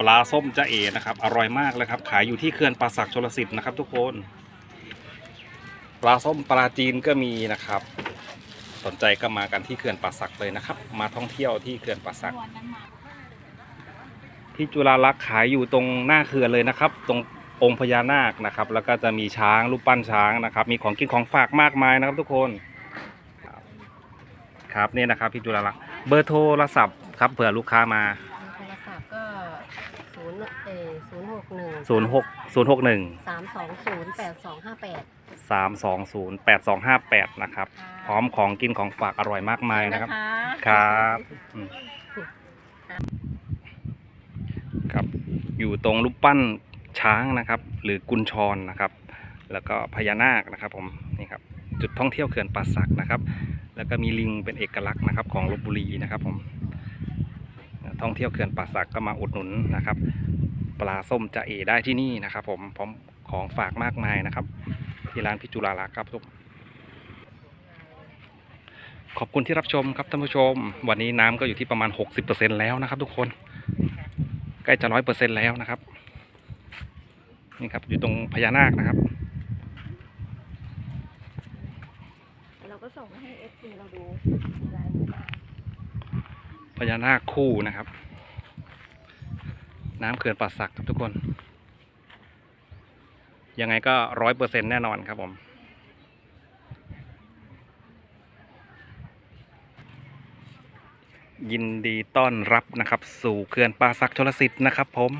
ปลาส้มจะเอนะครับ อร่อยมากเลยครับ ขายอยู่ที่เขื่อนป่าสักชลสิทธิ์นะครับ ทุกคน ปลาส้มปลาจีนก็มีนะครับ สนใจก็มากันที่เขื่อนป่าสักเลยนะครับ มาท่องเที่ยวที่เขื่อนป่าสักที่จุฬาลักษ์ขายอยู่ตรงหน้าเขื่อนเลยนะครับ ตรงองค์พญานาคนะครับ แล้วก็จะมีช้างรูปปั้นช้างนะครับ มีของกินของฝากมากมายนะครับ ทุกคนครับนี่นะครับที่จุฬาลักษ์เบอร์โทรศัพท์ครับเผื่อลูกค้ามา ศูนย์เอศูนย์หกหนึ่ง0 6 0 6 1สามสองศูนย์แปดสองห้าแปด3 2 0 8 2 5 8นะครับ พร้อมของกินของฝากอร่อยมากมายนะครับ ครับอืมครับ อยู่ตรงรูปปั้นช้างนะครับ หรือกุญชรนะครับ แล้วก็พญานาคนะครับผมนี่ครับ จุดท่องเที่ยวเขื่อนป่าสักนะครับ แล้วก็มีลิงเป็นเอกลักษณ์นะครับ ของลบบุรีนะครับผมท่องเที่ยวเขื่อนป่าสักก็มาอุดหนุนนะครับ ปลาส้มจะเอได้ที่นี่นะครับ ผมพร้อมของฝากมากมายนะครับ ที่ร้านพิจุลาลักษณ์ครับทุกขอบคุณที่รับชมครับท่านผู้ชม วันนี้น้ำก็อยู่ที่ประมาณ 60%แล้วนะครับ ทุกคนใกล้จะร้อยเปอร์เซ็นแล้วนะครับนี่ครับอยู่ตรงพญานาคนะครับ เราก็ส่งให้เอฟซีเราดูพญานาคคู่นะครับ น้ำเขื่อนป่าสักครับทุกคน ยังไงก็ร้อยเปอร์เซ็นแน่นอนครับผมยินดีต้อนรับนะครับ สู่เขื่อนป่าสักชลสิทธิ์นะครับ ผม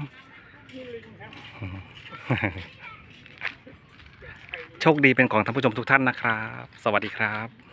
โชคดีเป็นของท่านผู้ชมทุกท่านนะครับ สวัสดีครับ